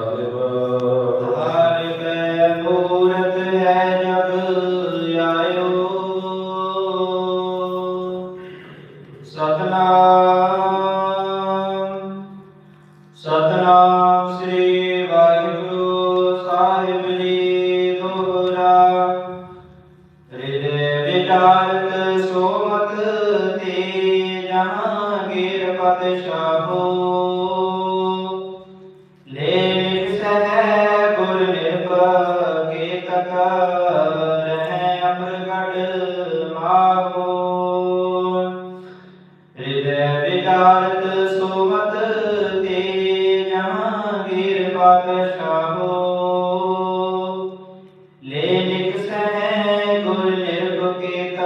ਸਾਹਿਬ ਲੈ ਸਹਿ ਗੁਰ ਨਿਰਭੈ ਕੇ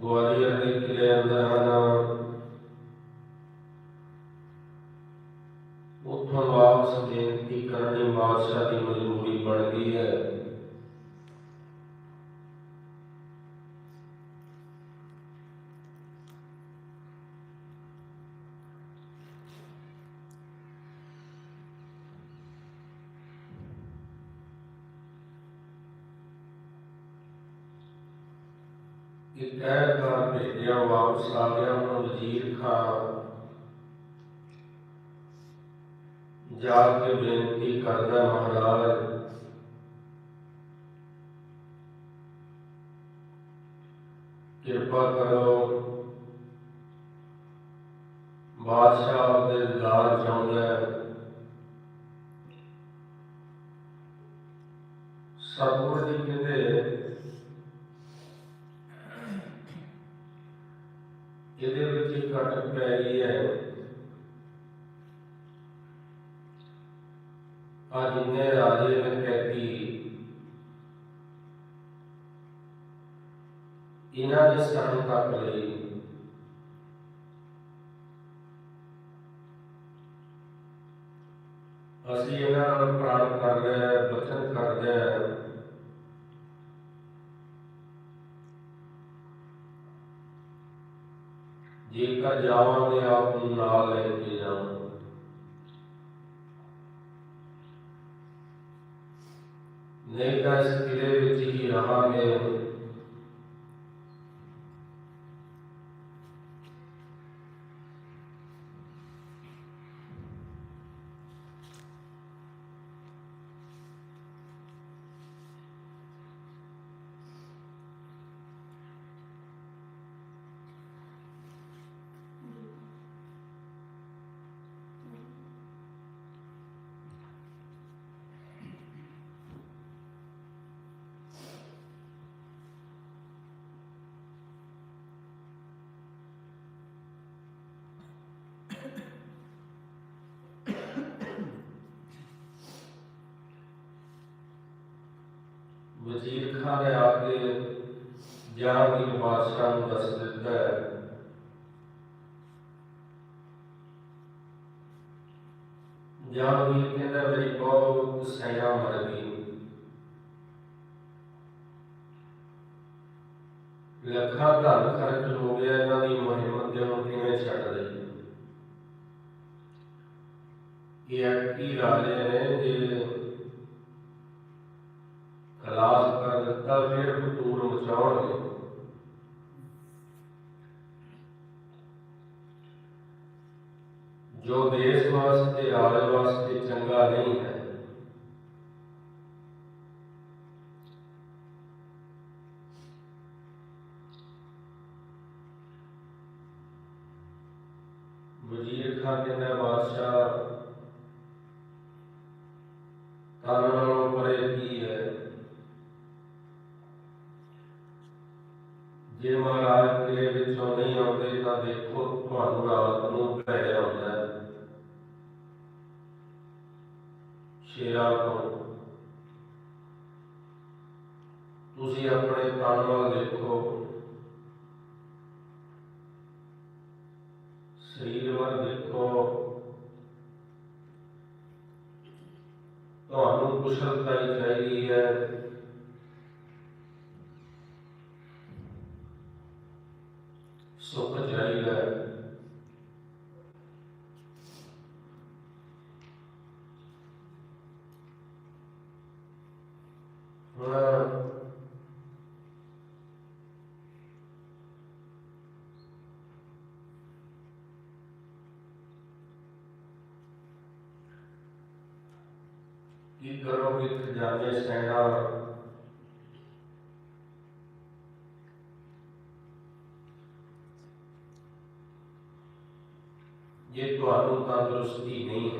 ਗਵਾਲੀਅਰ ਦੇ ਕਿਲੇ ਅੰਦਰ ਹਨ ਉੱਥੋਂ ਵਾਪਸ ਬੇਨਤੀ ਕਰਨੀ ਬਾਦਸ਼ਾਹ ਦੀ ਮਜਬੂਰੀ ਬਣ ਗਈ ਹੈ ਕਿ ਕਹਿ ਕਰ ਭੇਜਿਆ ਗਿਆ ਹੁਣ ਵਜ਼ੀਰ ਖਾਨ ਜਾ ਕੇ ਬੇਨਤੀ ਕਰਦਾ ਮਹਾਰਾਜ, ਕਿਰਪਾ ਕਰੋ ਬਾਦਸ਼ਾਹ ਦੇ ਦਿਦਾਰ ਚਾਹੁੰਦਾ ਸਤਿਗੁਰ ਜੀ ਕਹਿੰਦੇ ਇਹਦੇ ਵਿੱਚ ਇੱਕ ਅਟਕ ਪੈ ਗਈ ਹੈ ਆ ਜਿੰਨੇ ਰਾਜੇ ਨੇ ਕਹਿਤੀ ਇਹਨਾਂ ਦੇ ਸ਼ਰਨ ਤੱਕ ਲਈ ਅਸੀਂ ਇਹਨਾਂ ਨਾਲ ਪ੍ਰਾਣ ਕਰ ਰਹੇ ਹਾਂ, ਬਚਨ ਕਰਦੇ ਹਾਂ। ਜੇਕਰ ਜਾਵਾਂਗੇ ਆਪ ਨੂੰ ਨਾਲ ਲੈ ਕੇ ਜਾਵਾਂਗੇ ਨਹੀਂ ਤਾਂ ਇਸ ਕਿਲੇ ਵਿੱਚ ਹੀ ਰਹਾਂਗੇ ਵਜ਼ੀਰ ਖਾਨ ਨੇ ਆ ਕੇ ਜਹਾਂਗੀਰ ਬਾਦਸ਼ਾਹ ਨੂੰ ਦੱਸ ਦਿੱਤਾ ਹੈ ਜਹਾਂਗੀਰ ਕਹਿੰਦਾ ਮੇਰੀ ਬਹੁਤ ਸੈਨਾ ਮਰ ਗਈ ਲੱਖਾਂ ਧਨ ਖਰਚ ਹੋ ਗਿਆ ਇਹਨਾਂ ਦੀ ਮੁਹਿੰਮ ਤੇ ਹੁਣ ਕਿਵੇਂ ਛੱਡ ਦੇਈਏ ਇਹ ਐਕੀ ਰਾਜੇ ਨੇ ਜੇ ਖਲਾਸ ਕਰ ਦਿੱਤਾ ਫਿਰ ਫਤੂਰ ਮਚਾਉਣਗੇ ਜੋ ਦੇਸ਼ ਵਾਸਤੇ ਆਲੇ ਵਾਸਤੇ ਚੰਗਾ ਨਹੀਂ ਹੈ। ਵਜ਼ੀਰ ਖਾਨ ਕਹਿੰਦਾ, ਬਾਦਸ਼ਾਹ, ਤਨ ਨਾਲੋਂ ਪਰੇ ਕੀ ਹੈ? ਜੇ ਮਹਾਰਾਜ ਕਿਲੇ ਵਿੱਚੋਂ ਨਹੀਂ ਆਉਂਦੇ ਤਾਂ ਦੇਖੋ, ਤੁਹਾਨੂੰ ਕੀ ਕਰੋਗੇ ਖਜ਼ਾਨੇ ਸੈਨਾ ਜੇ ਤੁਹਾਨੂੰ ਤੰਦਰੁਸਤੀ ਨਹੀਂ ਹੈ ਨਸ਼ੀਰ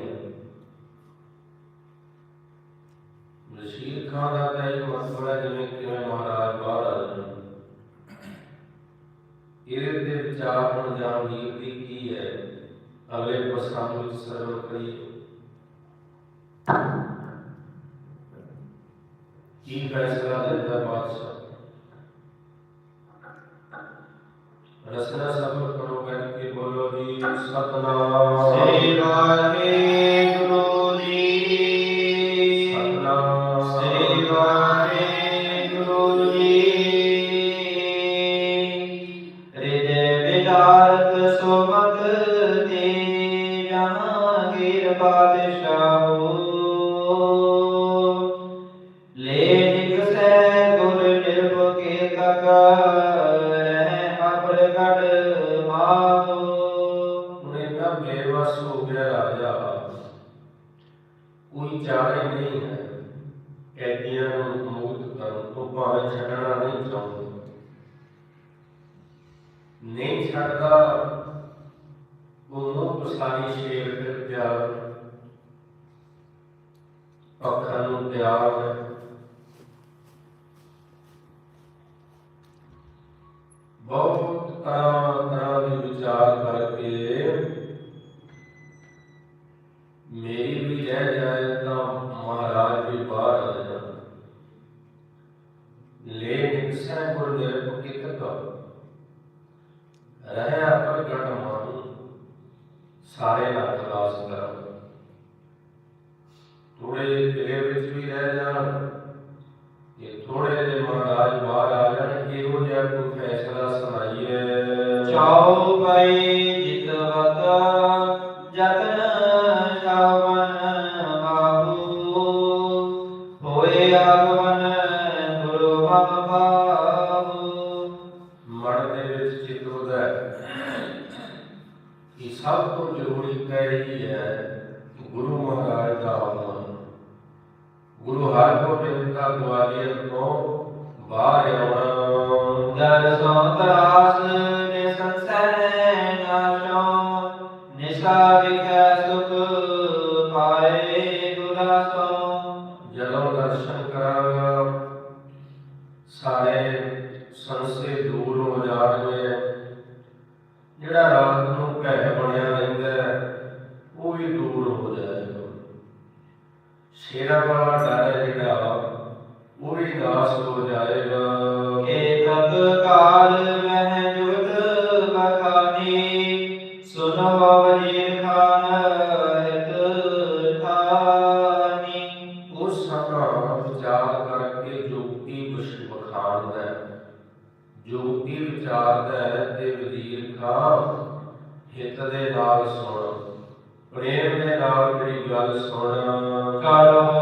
Allah. Allah. ਪਿਆਰ ਹੈ ਬਹੁਤ ਤਰ੍ਹਾਂ ਤਰ੍ਹਾਂ ਦੇ ਵਿਚਾਰ ਕਰਕੇ ਮੇਰੀ ਵੀ ਰਹਿ ਜਾਏ ਤਾਂ ਮਹਾਰਾਜ ਵੀ ਬਾਹਰ ਆ ਜਾਣ ਲੈ ਨਿਕਸੈ ਗੁਰ ਨਿਰਭਉ ਕੀ ਕਥਾ ਰਹਿ ਆਪਰ ਗਟ ਮਾਨੂ ਸਾਰੇ ਦਾ ਤਲਾਸ਼ ਕਰ ਥੋੜੇ ਜਿਹੇ ਕਿਲੇ ਵਿੱਚ ਵੀ ਰਹਿ ਜਾਣ ਇਹ ਥੋੜੇ ਜਿਹੇ ਮਹਾਰਾਜ ਬਾਹਰ ਆ ਜਾਣ ਇਹੋ ਜਿਹਾ ਕੋਈ ਫੈਸਲਾ ਸੁਣਾਈਏ। ਚਾਉ ਪਈ ਜਿਤਵਤ ਜਤਨ ਸ਼ਾਵਨ ਬਾਹੂ ਹੋਏ ਆਗਮਨ ਗੁਰੂ ਮਮ ਬਾਹੂ ਮਨ ਦੇ ਵਿੱਚ ਚਿੱਤ ਉਹਦਾ ਕਿ ਸਭ ਤੋਂ ਜ਼ਰੂਰੀ ਤਾਂ ਇਹੀ ਹੈ ਕਿ ਗੁਰੂ ਮਹਾਰਾਜ ਦਾ ਆਗਮਨ। ਗੁਰੂ ਹਰਗੋਬਿੰਦ ਦਾ ਗਵਾਲੀਅਰ ਤੋਂ ਬਾਹਰ ਆਉਣਾ। ਦਰ ਸੋ ਤਰਾਸ ਨੇ ਸੰਸੈ ਨਾਸ਼ੋ ਨਿਸਾ ਵਿਖੈ ਸੁਖ ਪਾਏ ਗੁਰਾਸੋ ਜਦੋਂ ਦਰਸ਼ਨ ਕਰਾਂਗਾ, ਸਾਰੇ ਸੰਸੇ ਦੂਰ ਹੋ ਜਾਣਗੇ। ਜਿਹੜਾ ਰਾਤ ਨੂੰ ਭੈ ਬਣਿਆ ਰਹਿੰਦਾ ਹੈ, ਉਹ ਵੀ ਦੂਰ ਹੋ ਜਾਏਗਾ ਸ਼ੇਰਾਂ ਵਾਲਾ ਡਰ ਹੈ ਜਿਹੜਾ ਉਹ ਵੀ ਨਾਸ ਹੋ ਜਾਏਗਾ। ਏਤਕ ਕਾਲ ਮਹਿ ਜੁਗਤ ਬਖਾਨੀ ਸੁਨੋ ਵਜੀਰ ਖਾਨ ਹਿਤ ਠਾਨੀ ਉਸ ਸਮਾਂ ਵਿਚਾਰ ਕਰਕੇ ਜੋਗੀ ਬਸ਼ ਬਖਾਨਦਾ ਹੈ। ਜੋਗੀ ਵਿਚਾਰਦਾ ਹੈ ਤੇ ਵਜ਼ੀਰ ਖਾਨ ਹਿੱਤ ਦੇ ਨਾਲ ਸੁਣ ਪ੍ਰੇਮ ਦੇ ਨਾਲ ਜਿਹੜੀ ਗੱਲ ਸੁਣ ਕਰੋ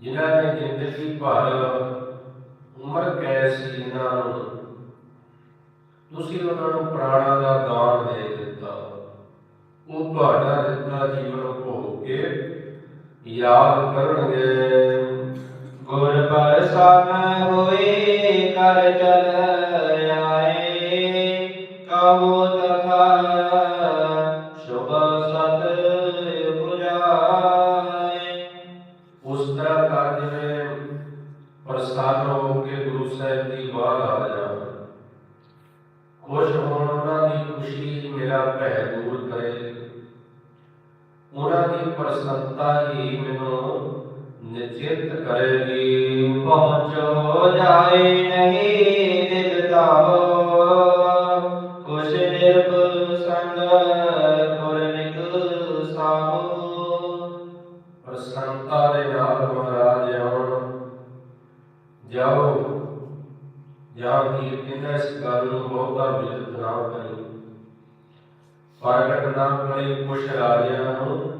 ਜਿਨ੍ਹਾਂ ਨੇ ਜ਼ਿੰਦਗੀ ਭਰ ਉਮਰ ਕੈਦ ਸੀ ਨੂੰ। ਤੁਸੀਂ ਉਹਨਾਂ ਨੂੰ ਪ੍ਰਾਣਾ ਦਾ ਦਾਨ ਦੇ ਦਿੱਤਾ। ਉਹ ਤੁਹਾਡਾ ਦਿੱਤਾ ਜੀਵਨ ਭੋਗ ਕੇ ਯਾਦ ਕਰਨਗੇ। ਗੁਰ ਪਰਸਾਨ ਹੋਏ ਕਰ ਚਲ ਆਏ, ਕਹੋ ਕਰਨੀ ਪਹੁੰਚੋ, ਜਾਏ ਨਹੀਂ ਦਿਲ ਦਾਵੋ ਕੁਛ ਨਿਰਭ ਸੰਗ ਪੁਰਨਿਕ ਸਾਹੋ ਪਰ ਸੰਤਾ ਦੇ ਨਾਲ ਮਹਾਰਾਜ ਆਉਣ। ਜਾਓ ਜਾਂ ਕੀ ਕਿੰਨਾ ਇਸ ਗੱਲ ਨੂੰ ਬਹੁਤਾ ਵਿਚਿਤ ਨਾ ਕਰੀ। ਪ੍ਰਗਟ ਨਾ ਕਰੇ ਕੁਛ ਰਾਜਿਆਂ ਨੂੰ।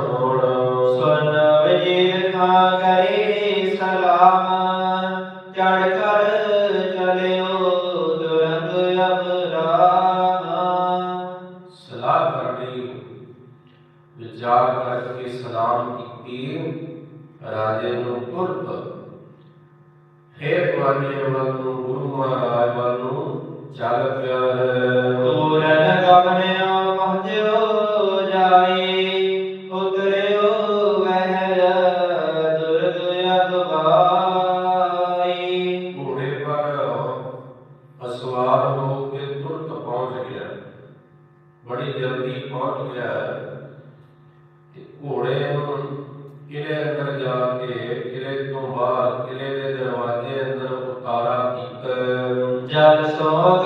corazón.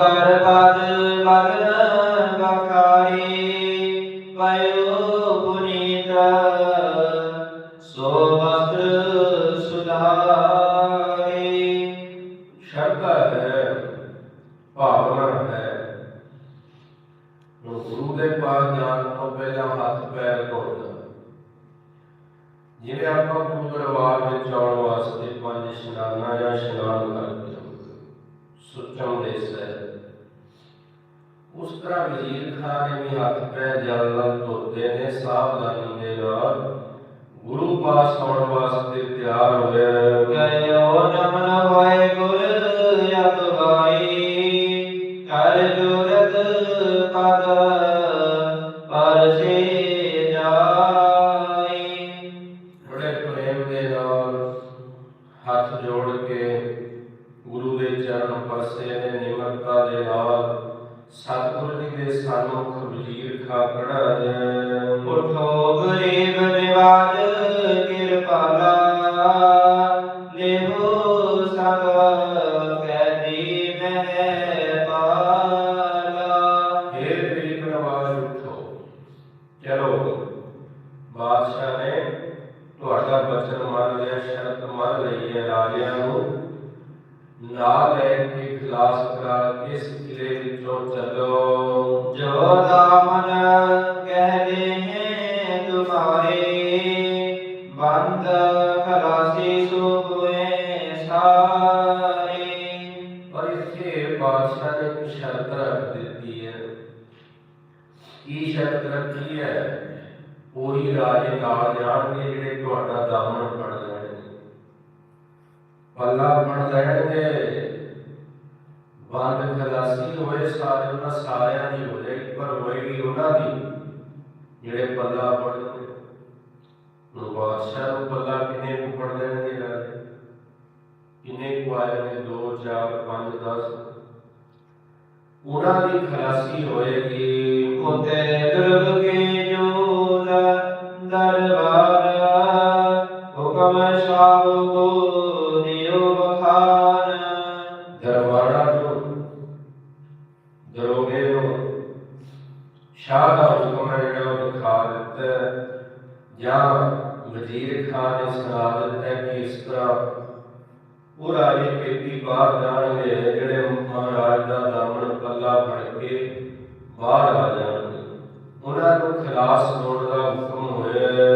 Father. ہوئے پر ہوئے گی پلا پڑ ਬਾਦਸ਼ਾਹ ਨੂੰ ਪਤਾ ਕਿੰਨੇ ਕੁ ਪੜ ਲੈਣਗੇ ਯਾਰ ਕਿੰਨੇ ਕੁ ਆਏ ਨੇ 2 4 5 10 ਉਹਨਾਂ ਦੀ ਖਲਾਸੀ ਹੋਏਗੀ। ਉਹਦੇ ਦਰਬ ਕੇ ਜੋਲ ਦਰਬਾਰ, ਹੁਕਮ ਸ਼ਾਹ ਕੋ ਦਿਓ ਬਖਾਨ ਦਰਬਾਰਾ ਜੋ ਦਰੋਗੇ ਨੂੰ ਸ਼ਾਹ ਦਾ ਹੁਕਮ ਹੈ ਜਿਹੜਾ ਉਹ ਦਿਖਾ ਦਿੱਤਾ। ਜਾਂ ਵਜ਼ੀਰ ਖਾਨ ਨੇ ਸੁਣਾ ਦਿੱਤਾ ਕਿ ਇਸ ਤਰ੍ਹਾਂ? ਉਹ ਰਾਜੇ ਪੇਟੀ ਬਾਹਰ ਜਾਣਗੇ ਜਿਹੜੇ ਮਹਾਰਾਜ ਦਾ ਦਾਮਨ ਪੱਲਾ ਫੜ ਕੇ ਬਾਹਰ ਆ ਜਾਣਗੇ ਉਹਨਾਂ ਨੂੰ ਖਲਾਸ ਹੋਣ ਦਾ ਹੁਕਮ ਹੋਇਆ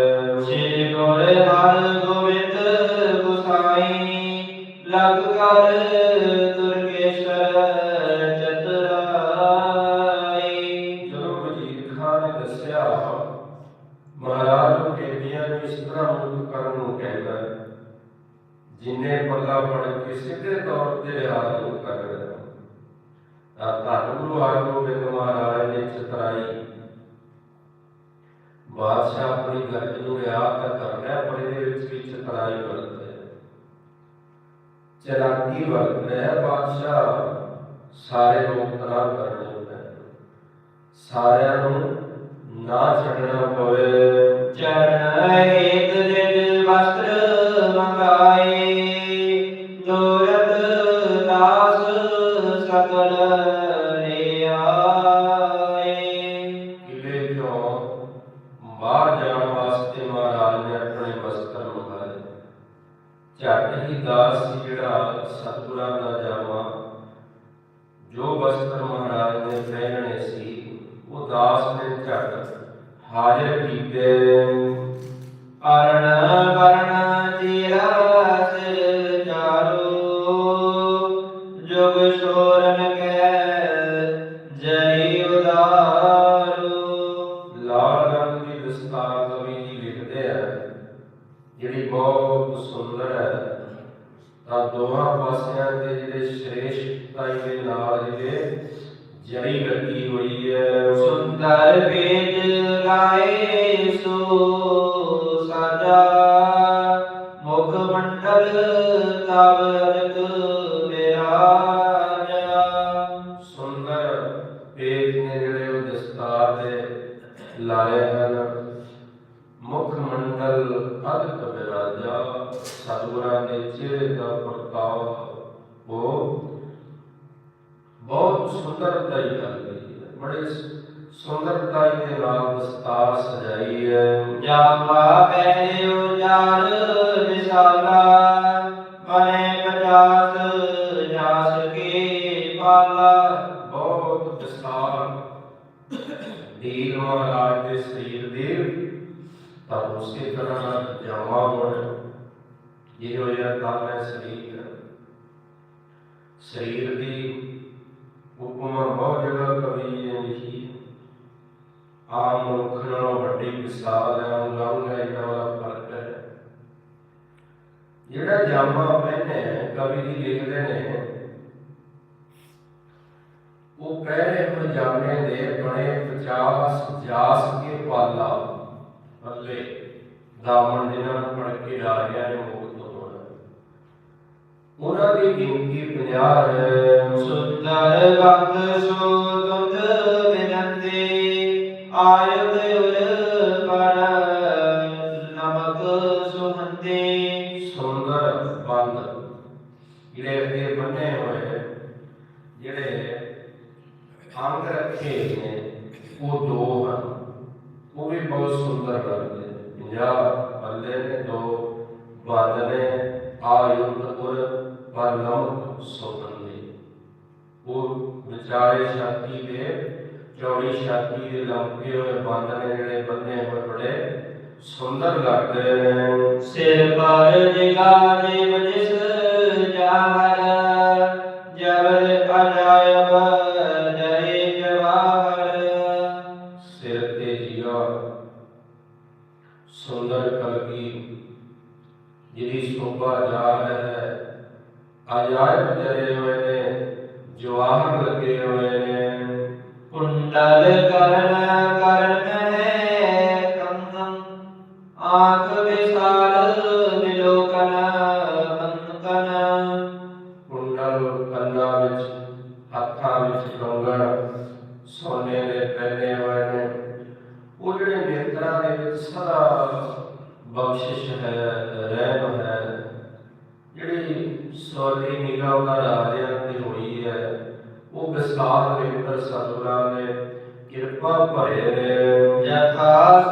ਬਾਦਸ਼ਾਹ ਆਪਣੀ ਗਰਜ ਨੂੰ ਰਿਆ ਕਰ ਰਿਹਾ ਪਰ ਇਹਦੇ ਵਿੱਚ ਵੀ ਚਤਰਾਈ ਵਰਤ ਰਿਹਾ ਚਲਾਕੀ ਵਰਤ ਰਿਹਾ ਬਾਦਸ਼ਾਹ ਸਾਰੇ ਨੂੰ ਤਰਾਰ ਕਰਨਾ ਹੁੰਦਾ ਸਾਰਿਆਂ ਨੂੰ ਨਾ ਛੱਡਣਾ ਪਵੇ। ਚੜਾਈ ਹੈ ਬੜੀ ਸੁੰਦਰਤਾ ਦੇ ਨਾਲ ਦਸਤਾਰ ਸਜਾਈ ਹੈ। ਜਾਮਾ ਪਹਿਰੇ ਉਜਾਰ ਵਿਸਾਲਾ ਬਨੇ ਪਚਾਸ ਜਾਸ ਕੇ ਪਾਲਾ। ਬਹੁਤ ਵਿਸਾਲ ਦੀਨ ਮਹਾਰਾਜ ਦੇ ਸਰੀਰ ਦੇ ਤਾਂ ਉਸੇ ਤਰ੍ਹਾਂ ਜਾਵਾ ਹੋਣ ਇਹ ਹੋਇਆ ਤਾਂ ਮੈਂ ਸਰੀਰ। ਸਰੀਰ ਦੀ ਉਪਮਾ ਬਹੁਤ ਜਗ੍ਹਾ ਕਵੀ ਨੇ ਲਿਖੀ। ਆਮ ਮਨੁੱਖ ਨਾਲੋਂ ਵੱਡੀ ਮਿਸਾਲ ਹੈ ਅੰਗੰਗ ਹੈ, ਇਹਨਾਂ ਦਾ ਫ਼ਰਕ ਹੈ। ਜਿਹੜਾ ਜਾਮਾ ਪਹਿਨੇ ਕਵੀ ਜੀ ਲਿਖਦੇ ਨੇ, ਉਹ ਪਹਿਲੇ ਪਜਾਮੇ ਦੇ ਬਣੇ 50 ਜਾਸ ਕੇ ਪਾਲਾ, ਪੱਲੇ, ਦਾਮਨ ਜਿਹਨਾਂ ਨੂੰ ਫੜ ਕੇ ਲਾ ਰਿਹਾ ਨੇ ਉਹਨਾਂ ਦੀ ਗਿਣਤੀ 50 ਹੈ ਸੁੰਦਰ ਬੰਦ ਸੁਗੰਧ ਬਿਨੰਦੇ ਆਇਤ ਉਰ ਪਰ ਨਮਕ ਸੁਹੰਦੇ ਸੁੰਦਰ ਬੰਦ ਜਿਹੜੇ ਅੱਗੇ ਬੰਨੇ ਹੋਏ ਜਿਹੜੇ ਅੰਗ ਰੱਖੇ ਨੇ ਉਹ ਦੋ ਹਨ ਉਹ ਵੀ ਬਹੁਤ ਸੁੰਦਰ ਲੱਗਦੇ ਨੇ ਪੰਜਾਬ ਪੱਲੇ ਨੇ ਦੋ ਬੰਦ ਨੇ ਆਯੁਧ ਉਰ ਪਰਲਮ ਸੁਗੰਧੀ ਉਹ ਵਿਚਾਰੇ ਛਾਤੀ ਦੇ ਚੌੜੀ ਦੇ ਲੰਬੇ ਹੋਏ ਬੰਦ ਨੇ ਜਿਹੜੇ ਬੰਨੇ ਹੋਏ ਬੜੇ ਸੁੰਦਰ ਲੱਗਦੇ ਨੇ। ਸਿਰ ਪਰ ਨਿਗਾਰੇ ਵਜਿਸ ਜਾਹਰ ਜਬਰ ਅਜਾਇਬ ਜਰੇ ਜਵਾਹਰ। ਸਿਰ ਤੇ ਜੀਵਾ ਸੁੰਦਰ ਕਲਗੀ ਜਿਹਦੀ ਸ਼ੋਭਾ ਜਾਲ ਹੈ। ਅਜਾਇਬ ਜਰੇ ਹੋਏ ਨੇ ਜਵਾਹਰ ਲੱਗੇ ਹੋਏ ਨੇ। Nalakana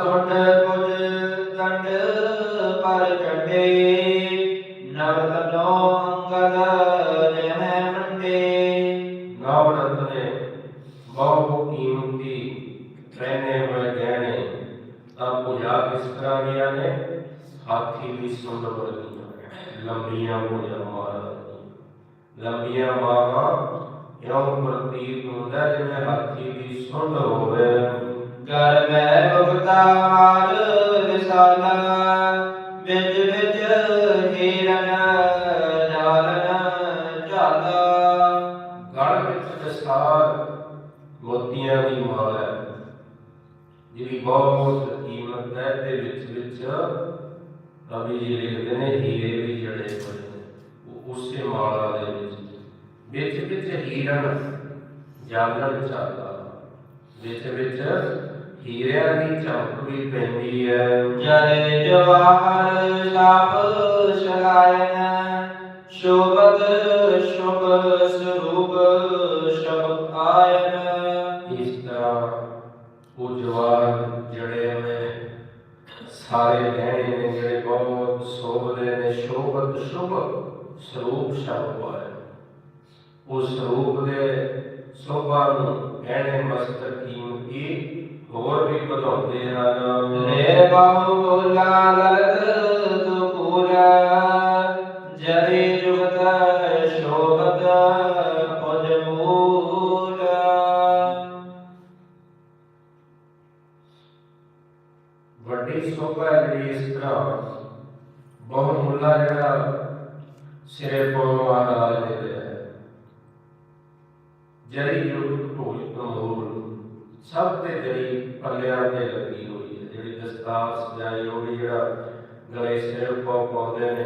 ਜਥਾ ਮਾਲਾ ਦੇ ਵਿੱਚ। ਵਿੱਚ ਵਿੱਚ ਹੀਰਨ ਜਾਗਣ ਚਾਹਦਾ ਵਿੱਚ ਵਿੱਚ ਹੀਰਿਆਂ ਦੀ ਚਮਕ ਵੀ ਪੈਂਦੀ ਹੈ। ਜਰੇ ਜਵਾਹਰ ਸਾਪ ਸ਼ਲਾਇਨ ਸ਼ੋਭਤ ਸ਼ੁਭ ਸਰੂਪ ਸ਼ਬਦ ਆਇਨ। ਇਸ ਤਰ੍ਹਾਂ ਉਹ ਜਵਾਨ ਜੜੇ ਹੋਏ ਸਾਰੇ ਗਹਿਣੇ ਨੇ ਜਿਹੜੇ ਬਹੁਤ ਸੋਭਦੇ ਨੇ ਸ਼ੋਭਤ ਸ਼ੁਭ ਸਰੂਪ ਸ਼ਬਦ ਹੈ ਉਸ ਸਰੂਪ ਦੇ ਸੋਭਾ ਨੂੰ ਗਹਿਣੇ ਮਸਤਕ ਕੀਮਤੀ ਹੋਰ ਵੀ ਵਧਾਉਂਦੇ ਹਨ। ਰੇ ਬਾਹੂ ਲਾਲਤ ਤੁਪੂਰਾ ਜਰੇ ਜੁਗਤ ਸ਼ੋਭਤ ਪੁਜ ਮੂਲਾ। ਵੱਡੀ ਸੋਭਾ ਹੈ ਜਿਹੜੀ ਇਸ ਤਰ੍ਹਾਂ ਬਹੁ ਮੁੱਲਾ ਜਿਹੜਾ ਸਿਰੇ ਪਾਉਣ ਵਾਲਾ ਦੇ ਹੈ ਜਰੀ ਜੁਗ ਢੋਲ ਕਮੋਲ ਸਭ ਤੇ ਜਰੀ ਪੱਲਿਆਂ ਤੇ ਲੱਗੀ ਹੋਈ ਹੈ ਜਿਹੜੀ ਦਸਤਾਰ ਸਜਾਈ ਹੋਈ ਜਿਹੜਾ ਗਲੇ ਸਿਰ ਪਾ ਪਾਉਂਦੇ ਨੇ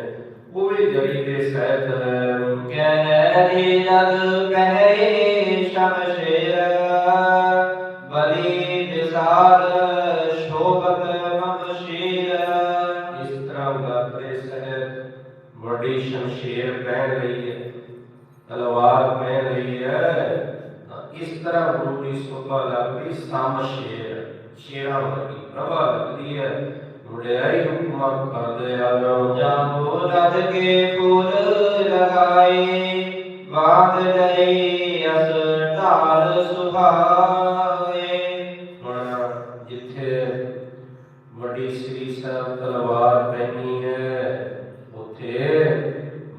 ਉਹ ਵੀ ਜਰੀ ਦੇ ਸਹਿਤ ਹੈ ਕਹਿ ਜਗ ਪਹਿਰੇ ਸ਼ਮਸ਼ੇਰ ਬਲੀ ਦਿਸਾਰ ਸੋਭਾ ਲੱਗਦੀ ਸ਼ੇਰਾਂ ਵਰਗੀ ਪ੍ਰਭਾ ਲੱਗਦੀ ਹੈ ਮੁੜਿਆਈ ਹੁਕਮਾਂ ਕਰਦੇ ਹਨ ਜਾਮੋ ਰਦ ਕੇ ਫੂਲ ਲਗਾਏ ਬਾਦ ਲਈ ਅਸ ਢਾਲ ਸੁਹਾਏ ਹੁਣ ਜਿੱਥੇ ਵੱਡੀ ਸ੍ਰੀ ਸਾਹਿਬ ਤਲਵਾਰ ਪਹਿਨੀ ਹੈ ਉੱਥੇ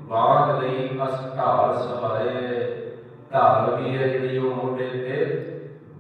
ਬਾਗ ਲਈ ਅਸ ਢਾਲ ਸਹਾਏ ਢਾਲ ਵੀ ਹੈ ਜਿਹੜੀ ਉਹ ਮੋਢੇ ਤੇ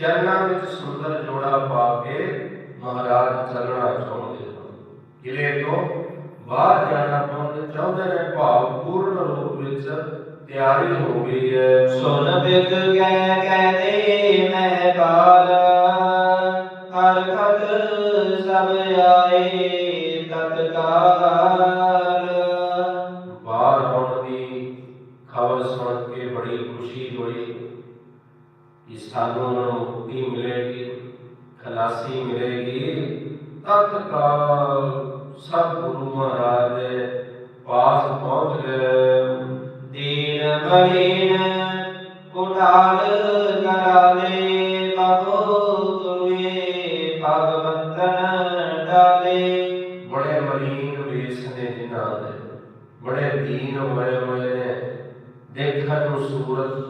ਚਰਨਾਂ ਵਿੱਚ ਸੁੰਦਰ ਜੋੜਾ ਪਾ ਕੇ ਮਹਾਰਾਜ ਚੱਲਣਾ ਚਾਹੁੰਦੇ ਕਿਲੇ ਤੋਂ ਬਾਹਰ ਜਾਣਾ ਚਾਹੁੰਦੇ ਚਾਹੁੰਦੇ ਨੇ, ਭਾਵ ਪੂਰਨ ਰੂਪ ਵਿੱਚ ਤਿਆਰੀ ਹੋ ਗਈ ਹੈ। ਸੁਣ ਬਿਕ ਗਏ ਕਹਦੇ, ਮੈਂ ਬਾਲ ਅਰਖਤ ਸਭ ਆਏ ਤਤਕਾਲ। ਸਤਕਾਲ ਸਤਿਗੁਰੂ ਮਹਾਰਾਜ ਪਾਸ ਪਹੁੰਚ ਗਏ। ਦੀਨ ਬਲੀਨ ਕੁਢਾਲ ਨਰਾਲੇ ਬਾਬੋ ਤੁਮੇ ਭਗਵੰਤਨ ਡਾਲੇ। ਬੜੇ ਮਲੀਨ ਵੇਸ ਨੇ ਜਿਨ੍ਹਾਂ ਦੇ, ਬੜੇ ਦੀਨ ਹੋਏ ਹੋਏ ਨੇ। ਦੇਖਣ ਨੂੰ ਸੂਰਤ